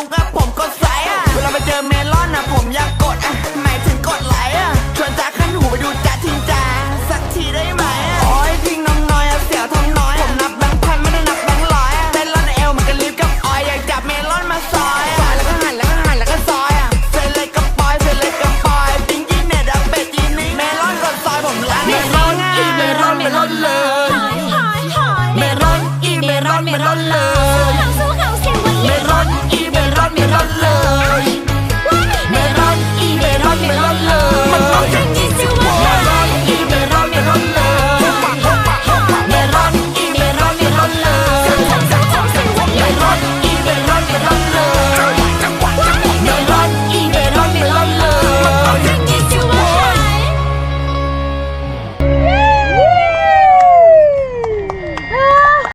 ุกอะผมกดไลค์อะเวลาไปเจอเมลอนอะผมอยากกดอะหมายถึงกดไลอะชวนจ้าขั้นหูไปดูจ้าทิ้งจ้าสักทีได้ไหมอะโอ้ยพิงน้องน้อยอะเสียวทองน้อย ผมนับแบงค์พันไม่ได้นับแบงค์ร้อยอะเต้นร่อนเอลเหมือนกันลิฟกับออยอยากจับเมลอนมาซอยอยแล้วก็หั่นแล้วก็หั่นแล้วก็ซอยอะเซเลยกับปอยเซเลยกับปอยปิงยีเน็ตอะเปเดยีนี่เมลอนกดซอยผมแล้วเมลอนอีเมลอนเมลอนเลยเมลอนอีเมลอนเมลอนเลย